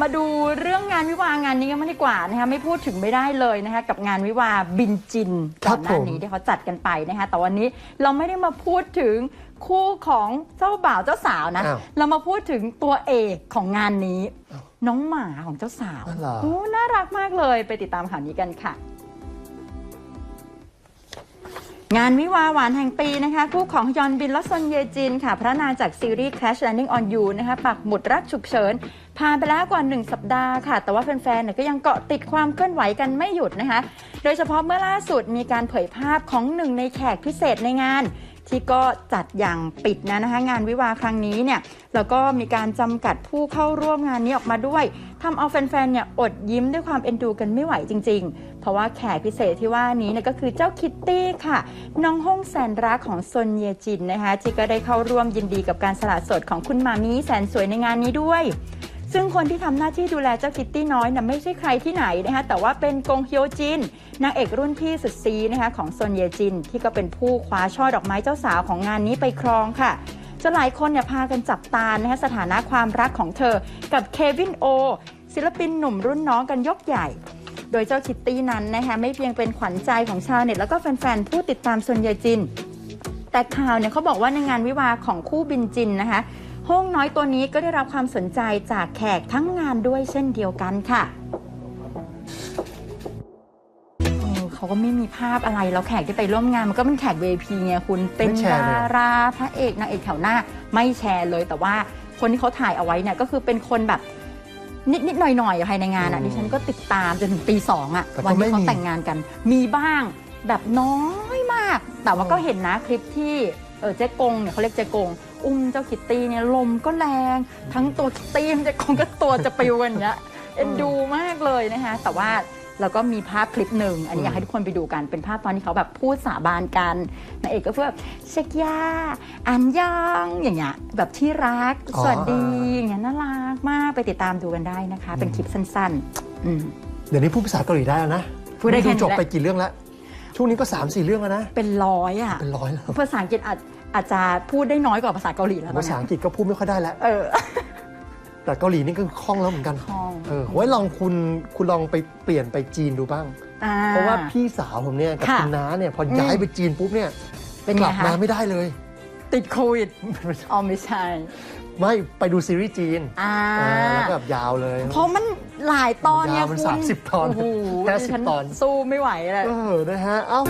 มาดูเรื่องงานวิวาห์งานนี้กันมางดีกว่านะคะไม่พูดถึงไม่ได้เลยนะคะกับงานวิวาห์บินจินครัก่อบนหน้านี้ผมที่เขาจัดกันไปนะคะแต่วันนี้เราไม่ได้มาพูดถึงคู่ของเจ้าบ่าวเจ้าสาวนะอ้าวเรามาพูดถึงตัวเอกของงานนี้ น้องหมาของเจ้าสาวอ๋อเหรอโอ้น่ารักมากเลยไปติดตามข่าวนี้กันค่ะ งานวิวาหวานแห่งปีนะคะ คู่ของฮยอนบินและซอนเยจินค่ะ พระนางจากซีรีส์ Crash Landing on You นะคะ ปักหมุดรักฉุกเฉินผ่านไปแล้วกว่า 1 สัปดาห์ค่ะ แต่ว่าแฟนๆเนี่ยก็ยังเกาะติดความเคลื่อนไหวกันไม่หยุดนะคะ โดยเฉพาะเมื่อล่าสุดมีการเผยภาพของหนึ่งในแขกพิเศษในงาน ที่ก็จัดอย่างปิดนะนะคะงานวิวาครั้งนี้เนี่ยแล้วก็มีการจำกัดผู้เข้าร่วมงานนี้ออกมาด้วยทำเอาแฟนๆเนี่ยอดยิ้มด้วยความเอ็นดูกันไม่ไหวจริง ๆ เพราะว่าแขกพิเศษที่ว่านี้เนี่ยก็คือเจ้าคิตตี้ค่ะ น้องห้องแสนรักของซนเยจินนะคะที่ก็ได้เข้าร่วมยินดีกับการสละสดของคุณมามีแสนสวยในงานนี้ด้วย ซึ่งคนที่ทำหน้าที่ดูแลเจ้าคิตตี้น้อยน่ะไม่ใช่ใครที่ไหนนะคะแต่ว่าเป็นกงฮโยจินนางเอกรุ่นพี่สุดซีนะคะของซนเยจิน ที่ก็เป็นผู้คว้าช่อดอกไม้เจ้าสาวของงานนี้ไปครองค่ะจนหลายคนเนี่ยพากันจับตานะคะสถานะความรักของเธอกับเควินโอศิลปินหนุ่มรุ่นน้องกันยกใหญ่ โดยเจ้าคิตตี้นั้นนะคะไม่เพียงเป็นขวัญใจของชาวเน็ตแล้วก็แฟนๆ ผู้ติดตามซนเยจิน แต่ข่าวเนี่ยเขาบอกว่าในงานวิวาของคู่บินจินนะคะ ห้องน้อยตัวนี้ก็ได้รับความสนใจจากแขกทั้งงานด้วยเช่นเดียวกันค่ะเออเขาก็ไม่มีภาพอะไร แล้วแขกที่ไปร่วมงานมันก็เป็นแขก VIP ไงคุณเป็นไม่แชร์ดาเลยเหรอราพระเอกนางเอกแถวหน้าไม่แชร์เลย แต่ว่าคนที่เขาถ่ายเอาไว้เนี่ยก็คือเป็นคนแบบนิดนิดๆหน่อยหน่อยๆภายในงานอะดิฉันก็ติดตามจนถึงตีสองอะแต่ก็วันที่เขาไม่มีแต่งงานกัน มีบ้างแบบน้อยมาก แต่ว่าก็เห็นนะคลิปที่ เออเจ๊กงเนี่ยเขาเรียกเจ๊กง อุ้มเจ้าคิตตี้เนี่ยลมก็แรง ทั้งตัวคิตตี้ทั้งเจ๊กงก็ตัวจะปิวอย่างเงี้ยเอ็นดูมากเลยนะคะแต่ว่าเราก็มีภาพคลิปหนึ่ง อันนี้อยากให้ทุกคนไปดูกัน เป็นภาพตอนที่เขาแบบพูดสาบานกันนางเอกก็พูดแบบเช็คยาอันยองอย่างเงี้ยแบบที่รักอ๋อสวัสดีอย่างเงี้ยน่ารักมากไปติดตามดูกันได้นะคะ เป็นคลิปสั้นๆ อืมเดี๋ยวนี้พูดภาษาเกาหลีได้แล้วนะพูดได้แค่นี้จบแหละไปกี่เรื่องแล้ว ช่วงนี้ก็ 3 4 เรื่องแล้วนะ เป็นร้อยอะ เป็นร้อยแล้วภาษาอังกฤษอาจอาจจะพูดได้น้อยกว่าภาษาเกาหลีแล้วตอนภาษาเนี้อัยงกฤษก็พูดไม่ค่อยได้แล้ว เออ แต่เกาหลีนี่ก็คล่องแล้วเหมือนกันคล่อง เออไว้ลองคุณคุณลองไปเปลี่ยนไปจีนดูบ้าง อ่เพราะว่าพี่สาวผมเนี่ยกับค่ะคุณน้าเนี่ยพออืมย้ายไปจีนปุ๊บเนี่ยเป็นกไงลับคะ มาไม่ได้เลย ติดโควิดอ๋อไม่ใช่ ไม่ไปดูซีรีส์จีนอ่าอ่าแล้วก็แบบยาวเลยเพราะมันหลายตอนเนี่ยยาวมันคุณ30ตอนโอ้โหแค่ดิฉั10ตอน สู้ไม่ไหวเลย เออ นะฮะ เอ้า